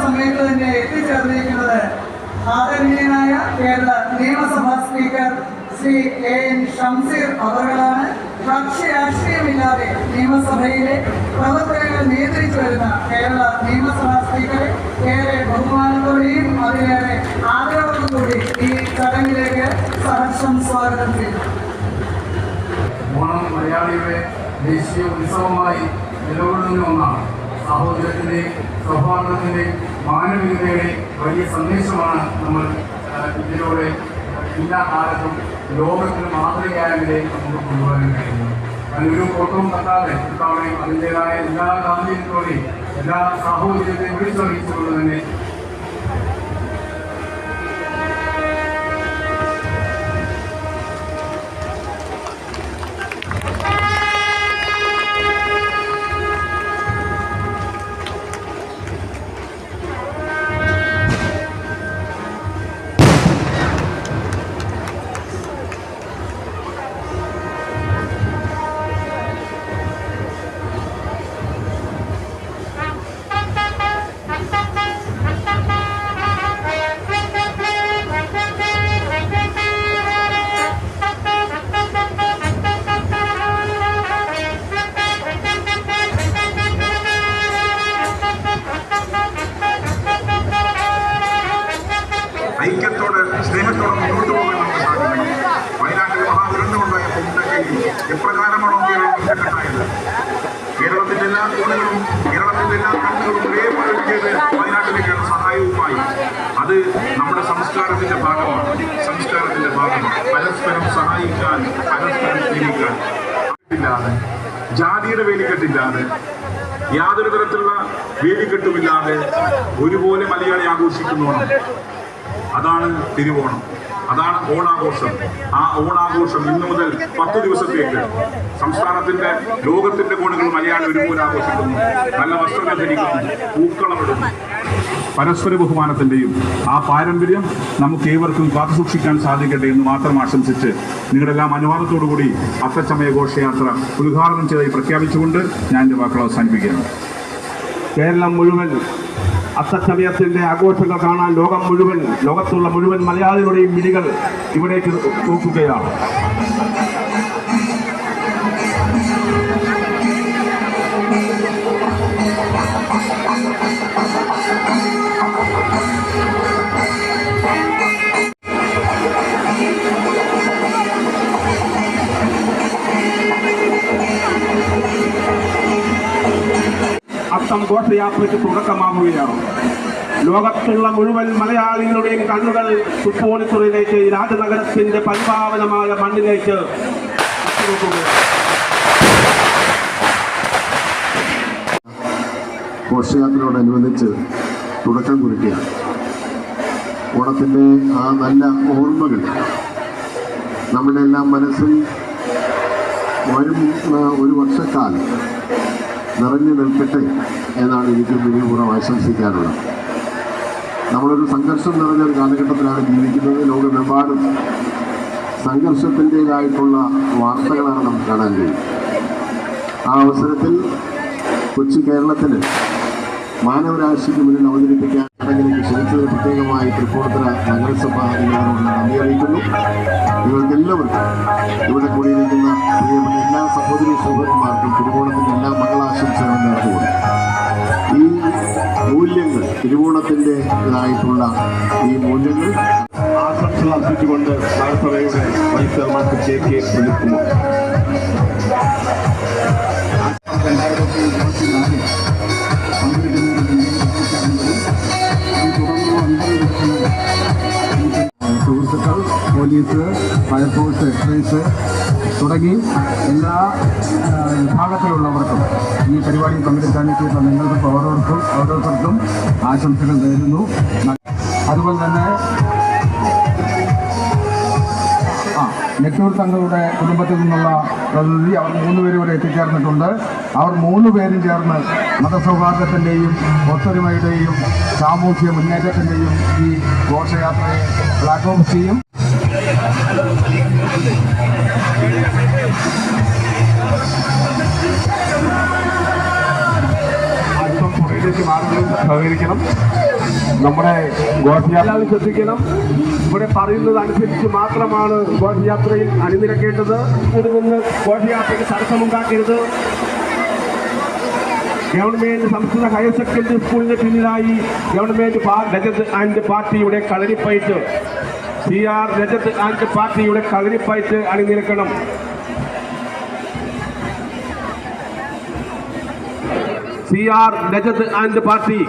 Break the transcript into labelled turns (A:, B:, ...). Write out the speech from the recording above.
A: സമയത്ത് തന്നെ എത്തിച്ചേർന്നിരിക്കുന്നത് ആദരണീയനായ കേരള നിയമസഭാ speaker Shri A N Shamseer അവറുകളാണ് കക്ഷി രാഷ്ട്രീയമില്ലാതെ നിയമസഭയിലെ പ്രവർത്തനങ്ങൾ നിയന്ത്രിച്ചു വരുന്ന കേരള നിയമസഭാ സ്പീക്കറെ ഏറെ ബഹുമാനത്തോടെയും അതിലേറെ ആദരവോടും കൂടി ഈ ചടങ്ങിലേക്ക് സഹർഷം സ്വാഗതം ചെയ്യുന്നു.
B: ഓണം മലയാളിയുടെ ദേശീയ ഉത്സവമായി നിലകൊള്ളുന്ന ഒന്നാണ് സാഹോദര്യത്തിന്റെയും സൗഹാർദ്ദത്തിന്റെയും മാനവികതയുടെ വലിയ സന്ദേശമാണ് നമ്മൾ ഇതിലൂടെ എല്ലാ കാലത്തും ലോകത്തിന് മാതൃകയായതിനെ നമുക്ക് കൊണ്ടുവരാൻ കഴിയുന്നത് അതിനൊരു ഫോട്ടവും തട്ടാതെ ഇത്തവണയും അതിന്റെതായ എല്ലാ ഗാന്ധിയത്തോടെയും എല്ലാ സാഹോദര്യത്തെയും വിളിച്ചറിയിച്ചുകൊണ്ട് തന്നെ
C: കോണുകളും കേരളത്തിന്റെ എല്ലാ കണ്ണുകളും ഒരേപോലെ ചെയ്ത് വയനാട്ടിലേക്കാണ് സഹായവുമായി അത് നമ്മുടെ സംസ്കാരത്തിന്റെ ഭാഗമാണ് സംസ്കാരത്തിന്റെ ഭാഗമാണ് പരസ്പരം സഹായിക്കാൻ പരസ്പരം സ്നേഹിക്കാൻ ഇല്ലാതെ ജാതിയുടെ വേലിക്കെട്ടില്ലാതെ യാതൊരു തരത്തിലുള്ള വേലിക്കെട്ടുമില്ലാതെ ഒരുപോലെ മലയാളി ആഘോഷിക്കുന്നു അതാണ് തിരുവോണം. അതാണ് ഓണാഘോഷം. ആ ഓണാഘോഷം ഇന്നു മുതൽ പത്ത് ദിവസത്തേക്ക് സംസ്ഥാനത്തിന്റെ ലോകത്തിന്റെ കോണുകൾ മലയാളി ഒരുപോലെ ആഘോഷിക്കുന്നു. നല്ല വസ്ത്രങ്ങൾ ധരിക്കുന്നു. പൂക്കളമിടുന്നു പരസ്പര ബഹുമാനത്തിന്റെയും ആ പാരമ്പര്യം നമുക്ക് ഏവർക്കും കാത്തുസൂക്ഷിക്കാൻ സാധിക്കട്ടെ എന്ന് മാത്രം ആശംസിച്ച് നിങ്ങളുടെല്ലാം അനുവാദത്തോടുകൂടി അത്തച്ചമയ ഘോഷയാത്ര ഉദ്ഘാടനം ചെയ്തായി പ്രഖ്യാപിച്ചുകൊണ്ട് ഞാൻ എന്റെ വാക്കുകൾ അവസാനിപ്പിക്കുകയാണ്.
D: കേരളം മുഴുവൻ അത്തച്ചമയത്തിന്റെ ആഘോഷങ്ങൾ കാണാൻ ലോകം മുഴുവൻ ലോകത്തുള്ള മുഴുവൻ മലയാളികളുടെയും വിളികൾ ഇവിടേക്ക് നോക്കുകയാണ് അത്തം ഘോഷയാത്രയ്ക്ക് തുടക്കമാവുകയാണ്. ലോകത്തുള്ള മുഴുവൻ മലയാളികളുടെയും കണ്ണുകൾ സുപ്പോണിത്തുറയിലേക്ക് രാജനഗരത്തിന്റെ പരിപാവനമായ മണ്ണിലേക്ക്
E: ഘോഷയാത്രയോടനുബന്ധിച്ച് തുടക്കം കുറിക്കുകയാണ്. ഓണത്തിന്റെ ആ നല്ല ഓർമ്മകൾ നമ്മുടെ എല്ലാം മനസ്സിൽ വരും ഒരു വർഷക്കാലം നിറഞ്ഞു നിൽക്കട്ടെ എന്നാണ് എനിക്ക് മിനിപൂർവം ആശംസിക്കാനുള്ളത്. നമ്മളൊരു സംഘർഷം നിറഞ്ഞൊരു കാലഘട്ടത്തിലാണ് ജീവിക്കുന്നത്. ലോകമെമ്പാടും സംഘർഷത്തിന്റെതായിട്ടുള്ള വാർത്തകളാണ് നമുക്ക് കാണാൻ കഴിയും. ആ അവസരത്തിൽ കൊച്ചു കേരളത്തിന് മാനവരാശിക്ക് മുന്നിൽ അവതരിപ്പിക്കാൻ ചടങ്ങിലേക്ക് ക്ഷണിച്ചതിന് പ്രത്യേകമായി തൃപ്പൂണിത്തുറ നഗരസഭ അധികാരികളോട് നന്ദി അറിയിക്കുന്നു. നിങ്ങൾക്കെല്ലാവർക്കും ഇവിടെ കൂടിയിരിക്കുന്ന പ്രിയപ്പെട്ട എല്ലാ സഹോദരി സഹോദരന്മാർക്കും തിരുവോണത്തിന്റെ എല്ലാ മംഗളാശംസകളും നേർന്നുകൊണ്ട്. ഈ മൂല്യങ്ങൾ തിരുവോണത്തിന്റെ ഇതായിട്ടുള്ള ഈ മൂല്യങ്ങൾ
D: ആശംസകൾ നഗരസഭയുടെ vice chairman K
E: police fire force excise തുടങ്ങി എല്ലാ വിഭാഗത്തിലുള്ളവർക്കും ഈ പരിപാടിയിൽ പങ്കെടുക്കാൻ നിങ്ങൾക്ക് ഓരോർക്കും ഓരോരുത്തർക്കും ആശംസകൾ നേരുന്നു. അതുപോലെ തന്നെ നെറ്റൂർ തങ്ങളുടെ കുടുംബത്തിൽ നിന്നുള്ള പ്രതിനിധി അവർ മൂന്ന് പേരും ഇവിടെ എത്തിച്ചേർന്നിട്ടുണ്ട്. അവർ മൂന്ന് പേരും ചേർന്ന് മതസൗഹാർദ്ദത്തിന്റെയും ഒത്തൊരുമയുടെയും സാമൂഹ്യ മുന്നേറ്റത്തിന്റെയും ഈ ഘോഷയാത്രയെ ഫ്ലാഗ് ഓഫ് ചെയ്യും.
D: സഹകരിക്കണം. നമ്മുടെ ഘോഷയാത്ര ശ്രദ്ധിക്കണം. ഇവിടെ പറയുന്നത് അനുസരിച്ച് മാത്രമാണ് ഘോഷയാത്രയിൽ അണിനിരക്കേണ്ടത്. ഇവിടെ നിന്ന് ഘോഷയാത്രയ്ക്ക് തടസ്സമുണ്ടാക്കരുത്. ഗവൺമെന്റ് സംസ്കൃത ഹയർ സെക്കൻഡറി സ്കൂളിന് പിന്നിലായി ഗവൺമെന്റ് ആൻഡ് പാർട്ടിയുടെ kalaripayattu C R Rajath and പാർട്ടിയുടെ kalaripayattu അണിനിരക്കണം. C R Rajath and party.